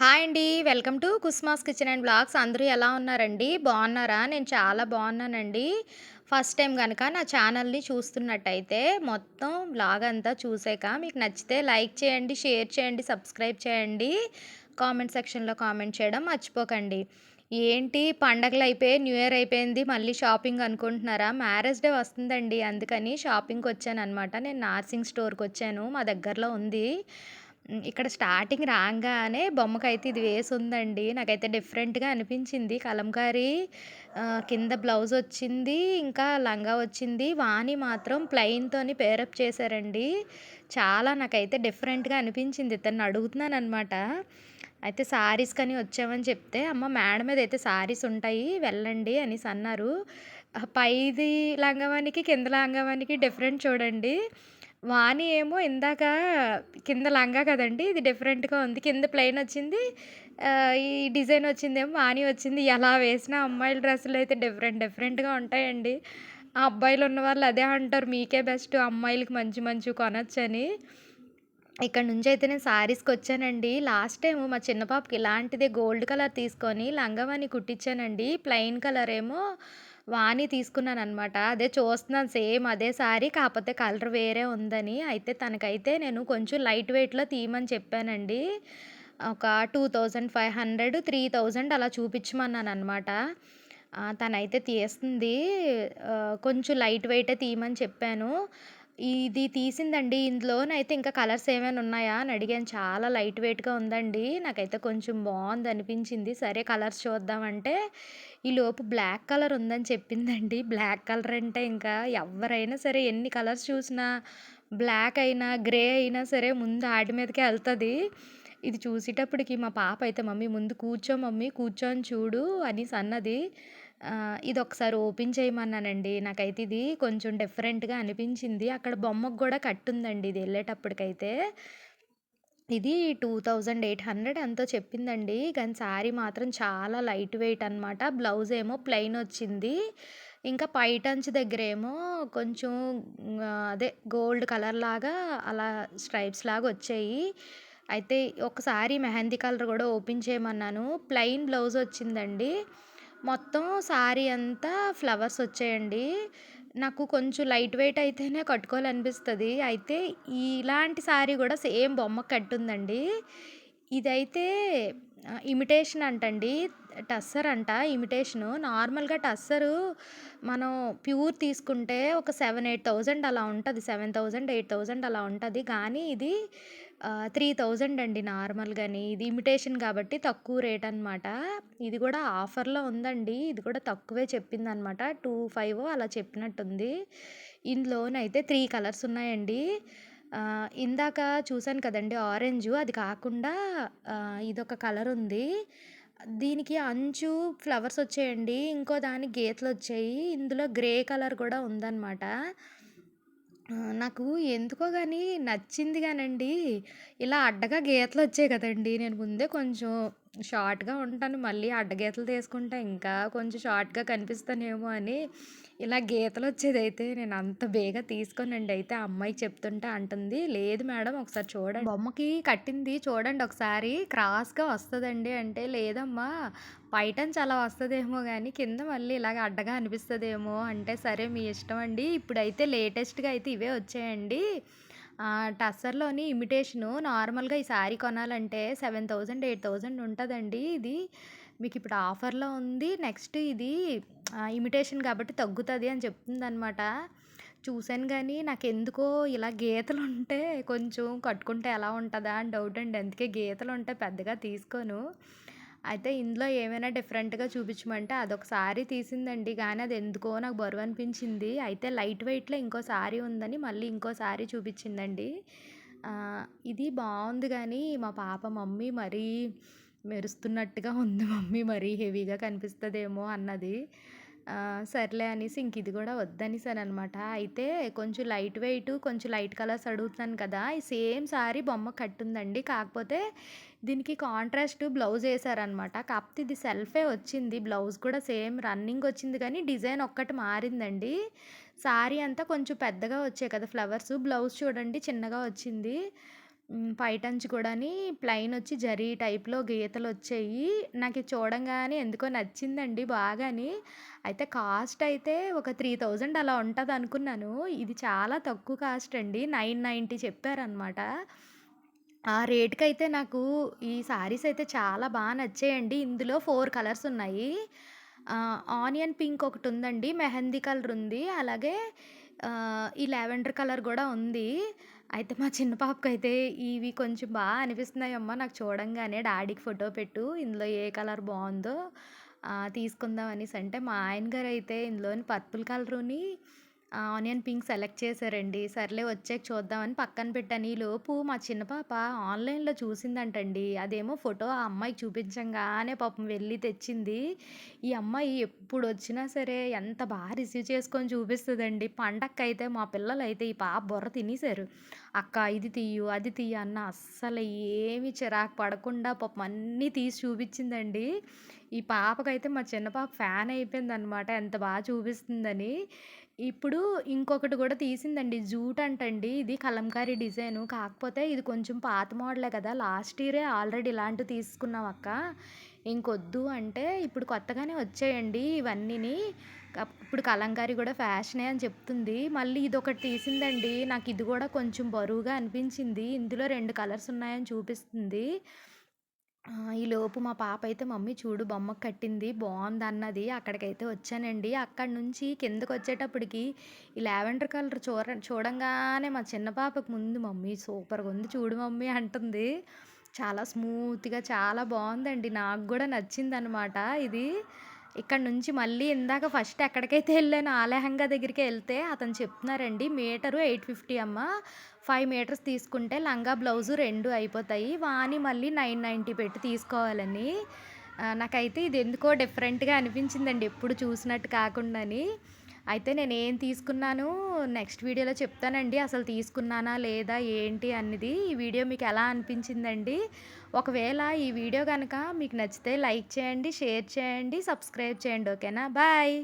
Hi అండి. Welcome to Kusma's kitchen and blogs. అందరూ ఎలా ఉన్నారండి? బాగున్నారా? నేను చాలా బాగున్నానండి. ఫస్ట్ టైం కనుక నా ఛానల్ని చూస్తున్నట్టయితే మొత్తం బ్లాగ్ అంతా చూసాక మీకు నచ్చితే లైక్ చేయండి షేర్ చేయండి సబ్స్క్రైబ్ చేయండి. కామెంట్ సెక్షన్లో కామెంట్ చేయడం మర్చిపోకండి. ఏంటి? పండగలు అయిపోయి న్యూ ఇయర్ అయిపోయింది. మళ్ళీ షాపింగ్ అనుకుంటున్నారా? మ్యారేజ్ డే వస్తుందండి. అందుకని షాపింగ్కి వచ్చాను అనమాట నేను నార్సింగ్ స్టోర్కి వచ్చాను. మా దగ్గరలో ఉంది. ఇక్కడ స్టార్టింగ్ రాగానే బొమ్మకైతే ఇది వేసి ఉందండి నాకైతే డిఫరెంట్గా అనిపించింది. కలంకారీ కింద బ్లౌజ్ వచ్చింది ఇంకా లంగా వచ్చింది. వాణి మాత్రం ప్లెయిన్తోని పేరప్ చేశారండి. చాలా నాకైతే డిఫరెంట్గా అనిపించింది. ఇతన్ని అడుగుతున్నాను అనమాట అయితే సారీస్ కానీ వచ్చామని చెప్తే అమ్మ మేడం మీద అయితే సారీస్ ఉంటాయి వెళ్ళండి అనేసి అన్నారు. పైది లంగవానికి కింద లంగవానికి డిఫరెంట్ చూడండి. వాణి ఏమో ఇందాక కింద లంగా కదండి ఇది డిఫరెంట్‌గా ఉంది. కింద ప్లెయిన్ వచ్చింది. ఈ డిజైన్ వచ్చిందేమో వాణి వచ్చింది. ఎలా వేసినా అమ్మాయిల డ్రెస్సులు అయితే డిఫరెంట్ డిఫరెంట్‌గా ఉంటాయండి. ఆ అబ్బాయిలు ఉన్న వాళ్ళు అదే అంటారు. మీకే బెస్ట్ అమ్మాయిలకి మంచి మంచి కొనొచ్చని. ఇక్కడ నుంచి అయితే నేను శారీస్కి వచ్చానండి లాస్ట్ టైము మా చిన్న పాపకి ఇలాంటిదే గోల్డ్ కలర్ తీసుకొని లంగవాణి కుట్టించానండి. ప్లెయిన్ కలర్ ఏమో వాణి తీసుకున్నాననమాట. అదే చూస్తున్నాను సేమ్ అదే సారీ కాకపోతే కలర్ వేరే ఉందని. అయితే తనకైతే నేను కొంచెం లైట్ వెయిట్‌లో తీయమని చెప్పానండి. ఒక two thousand five hundred three thousand అలా చూపించమన్నాను అనమాట తనైతే తీస్తుంది. కొంచెం లైట్ వెయిటే తీయమని చెప్పాను. ఇది తీసిందండి. ఇందులోనైతే ఇంకా కలర్స్ ఏమైనా ఉన్నాయా అని అడిగాను. చాలా లైట్ వెయిట్‌గా ఉందండి. నాకైతే కొంచెం బాగుంది అనిపించింది సరే కలర్స్ చూద్దామంటే ఈలోపు బ్లాక్ కలర్ ఉందని చెప్పిందండి. బ్లాక్ కలర్ అంటే ఇంకా ఎవరైనా సరే ఎన్ని కలర్స్ చూసినా బ్లాక్ అయినా, గ్రే అయినా సరే ముందు ఆటి మీదకే వెళ్తుంది ఇది చూసేటప్పటికి మా పాప అయితే "మమ్మీ ముందు కూర్చో మమ్మీ కూర్చొని చూడు" అనేసి అన్నది. ఇది ఒకసారి ఓపెన్ చేయమన్నానండి. నాకైతే ఇది కొంచెం డిఫరెంట్‌గా అనిపించింది. అక్కడ బొమ్మకు కూడా కట్టుందండి ఇది వెళ్ళేటప్పటికైతే ఇది టూ థౌజండ్ ఎయిట్ హండ్రెడ్ ఎంతో చెప్పిందండి. కానీ శారీ మాత్రం చాలా లైట్ వెయిట్ అనమాట. బ్లౌజ్ ఏమో ప్లెయిన్ వచ్చింది. ఇంకా పైటంచు దగ్గరేమో కొంచెం అదే గోల్డ్ కలర్ లాగా అలా స్ట్రైప్స్ లాగా వచ్చాయి. అయితే ఒకసారి మెహందీ కలర్ కూడా ఓపెన్ చేయమన్నాను. ప్లెయిన్ బ్లౌజ్ వచ్చిందండి. మొత్తం శారీ అంతా ఫ్లవర్స్ వచ్చాయండి. నాకు కొంచెం లైట్ వెయిట్ అయితేనే కట్టుకోవాలనిపిస్తుంది అయితే ఇలాంటి శారీ కూడా సేమ్ బొమ్మకి కట్టుందండి. ఇదైతే ఇమిటేషన్ అంటండి. టస్సర్ అంట ఇమిటేషను. నార్మల్‌గా టస్సరు మనం ప్యూర్ తీసుకుంటే ఒక సెవెన్ ఎయిట్ థౌజండ్ అలా ఉంటుంది సెవెన్ థౌజండ్ ఎయిట్ థౌజండ్ అలా ఉంటుంది కానీ ఇది త్రీ థౌజండ్ అండి నార్మల్‌గాని. ఇది ఇమిటేషన్ కాబట్టి తక్కువ రేట్ అనమాట. ఇది కూడా ఆఫర్‌లో ఉందండి. ఇది కూడా తక్కువే చెప్పిందనమాట. టూ ఫైవ్ అలా చెప్పినట్టుంది. ఇందులోనైతే త్రీ కలర్స్ ఉన్నాయండి. ఇందాక చూశాను కదండి ఆరెంజు అది కాకుండా ఇదొక కలర్ ఉంది. దీనికి అంచు ఫ్లవర్స్ వచ్చాయండి. ఇంకో దానికి గీతలు వచ్చాయి ఇందులో గ్రే కలర్ కూడా ఉందనమాట. నాకు ఎందుకో కానీ నచ్చింది కానండి ఇలా అడ్డగా గీతలొచ్చాయి కదండీ! నేను ముందే కొంచెం షార్ట్‌గా ఉంటాను. మళ్ళీ అడ్డగీతలు తీసుకుంటే ఇంకా కొంచెం షార్ట్‌గా కనిపిస్తానేమో అని ఇలా గీతలు వచ్చేదైతే నేను అంత బేగా తీసుకోనండి. అయితే ఆ అమ్మాయికి చెప్తుంటే అంటుంది, "లేదు మేడం ఒకసారి చూడండి. బొమ్మకి కట్టింది చూడండి ఒకసారి క్రాస్‌గా వస్తుందండి అంటే, "లేదమ్మా పైటంచి అలా వస్తుందేమో కానీ కింద మళ్ళీ ఇలాగ అడ్డగా అనిపిస్తుందేమో అంటే, "సరే మీ ఇష్టం అండి. ఇప్పుడైతే లేటెస్ట్‌గా అయితే ఇవే వచ్చాయండి. టస్సర్‌లోని ఇమిటేషను నార్మల్‌గా ఈ శారీ కొనాలంటే సెవెన్ థౌజండ్ ఎయిట్ థౌజండ్ ఉంటుందండి ఇది మీకు ఇప్పుడు ఆఫర్‌లో ఉంది. నెక్స్ట్ ఇది ఇమిటేషన్ కాబట్టి తగ్గుతుంది అని చెప్తుందనమాట. కానీ నాకు ఎందుకో ఇలా గీతలు ఉంటే కొంచెం కట్టుకుంటే ఎలా ఉంటుందా అని డౌట్ అండి. అందుకే గీతలు ఉంటే పెద్దగా తీసుకోను. అయితే ఇందులో ఏమైనా డిఫరెంట్‌గా చూపించమంటే అదొక సారీ తీసిందండి. కానీ అది ఎందుకో నాకు బరువు అనిపించింది అయితే లైట్ వెయిట్‌లో ఇంకో సారీ ఉందని మళ్ళీ ఇంకో సారీ చూపించిందండి. ఇది బాగుంది కానీ మా పాప మమ్మీ మరీ మెరుస్తున్నట్టుగా ఉంది మమ్మీ మరీ హెవీగా కనిపిస్తుందేమో అన్నది. సర్లే అనేసి ఇంక ఇది కూడా వద్దనేసాననమాట. అయితే కొంచెం లైట్ వెయిట్ కొంచెం లైట్ కలర్స్ అడుగుతున్నాను కదా! సేమ్ సారీ బొమ్మ కట్టుందండి. కాకపోతే దీనికి కాంట్రాస్ట్ బ్లౌజ్ వేసారనమాట. కాకపోతే ఇది సెల్ఫే వచ్చింది. బ్లౌజ్ కూడా సేమ్ రన్నింగ్ వచ్చింది కానీ డిజైన్ ఒక్కటి మారిందండి. శారీ అంతా కొంచెం పెద్దగా వచ్చాయి కదా ఫ్లవర్స్. బ్లౌజ్ చూడండి చిన్నగా వచ్చింది. హ్మ్. పైటంచు కూడాని ప్లెయినొచ్చి జరీ టైప్‌లో గీతలు వచ్చాయి నాకు చూడంగానే ఎందుకో నచ్చిందండి బాగాని. అయితే కాస్ట్ అయితే ఒక 3000 అలా ఉంటుంది అనుకున్నాను ఇది చాలా తక్కువ కాస్ట్ అండి. 990 చెప్పారనమాట. ఆ రేట్కి అయితే నాకు ఈ శారీస్ అయితే చాలా బా నచ్చాయండి. ఇందులో 4 కలర్స్ ఉన్నాయి. ఆహ్, ఆనియన్ పింక్ ఒకటుందండి. మెహందీ కలర్ ఉంది. అలాగే ఆహ్, ఈ లావెండర్ కలర్ గూడా ఉంది. అయితే మా చిన్న పాపకైతే ఇవి కొంచెం బా అనిపిస్తున్నాయమ్మా నాకు చూడంగానే డాడీకి ఫోటో పెట్టు. ఇందులో ఏ కలర్ బావుందో ఆహ్, తీసుకుందాం అంటే మా ఆయన గారైతే ఇందులోని పర్పుల్ కలరుని ఆనియన్ పింక్ సెలెక్ట్ చేశారండి. సర్లే వచ్చాక చూద్దామని పక్కన పెట్టాను. ఈలోపు మా చిన్న పాప ఆన్‌లైన్‌లో చూసిందంటండి. అదేమో ఫోటో ఆ అమ్మాయికి చూపించంగానే పాపం వెళ్ళి తెచ్చింది. ఈ అమ్మాయి ఎప్పుడు వచ్చినా సరే ఎంత బాగా రిసీవ్ చేసుకొని చూపిస్తుందండి పండక్కి అయితే మా పిల్లలు అయితే ఈ పాప బుర్ర తినేసారు. అక్క ఇది తీయు అది తీయ అన్న అస్సలు ఏమి చిరాకు పడకుండా పాపం అన్నీ తీసి చూపించిందండి. ఈ పాపకైతే మా చిన్న పాప ఫ్యాన్ అయిపోయిందనమాట. ఎంత బాగా చూపిస్తుందని. ఇప్పుడు ఇంకొకటి కూడా తీసిందండి. జూట్ అంటండి. ఇది కలంకారీ డిజైను. కాకపోతే ఇది కొంచెం పాత మోడలే కదా! లాస్ట్ ఇయరే ఆల్రెడీ ఇలాంటివి తీసుకున్నాం అక్క. ఇంకొద్దు అంటే ఇప్పుడు కొత్తగానే వచ్చాయండి ఇవన్నీని. ఇప్పుడు కలంకారీ కూడా ఫ్యాషనే అని చెప్తుంది. మళ్ళీ ఇది ఒకటి తీసిందండి. నాకు ఇది కూడా కొంచెం బరువుగా అనిపించింది. ఇందులో రెండు కలర్స్ ఉన్నాయని చూపిస్తుంది. ఈలోపు మా పాప అయితే మమ్మీ చూడు బొమ్మ కట్టింది బాగుంది అన్నది అక్కడికైతే వచ్చానండి. అక్కడి నుంచి కిందకొచ్చేటప్పటికి ఈ లావెండర్ కలర్ చూర చూడంగానే మా చిన్న పాపకు ముందు మమ్మీ సూపర్గా ఉంది చూడు మమ్మీ అంటుంది. చాలా స్మూత్‌గా చాలా బాగుందండి నాకు కూడా నచ్చిందనమాట ఇది. ఇక్కడ నుంచి మళ్ళీ ఇందాక ఫస్ట్ ఎక్కడికైతే వెళ్ళాను ఆ లెహంగా వెళ్తే అతను చెప్తున్నారండి మీటరు 850 అమ్మ. ఫైవ్ మీటర్స్ తీసుకుంటే లంగా, బ్లౌజు రెండు అయిపోతాయి. వాని మళ్ళీ 990 పెట్టి తీసుకోవాలని. నాకైతే ఇది ఎందుకో డిఫరెంట్‌గా అనిపించిందండి. ఎప్పుడు చూసినట్టు కాకుండాని. అయితే నేనేం తీసుకున్నాను నెక్స్ట్ వీడియోలో చెప్తానండి. అసలు తీసుకున్నానా లేదా ఏంటి అన్నది. ఈ వీడియో మీకు ఎలా అనిపించిందండి? ఒకవేళ ఈ వీడియో కనుక మీకు నచ్చితే లైక్ చేయండి, షేర్ చేయండి, సబ్స్క్రైబ్ చేయండి. ఓకేనా? బాయ్.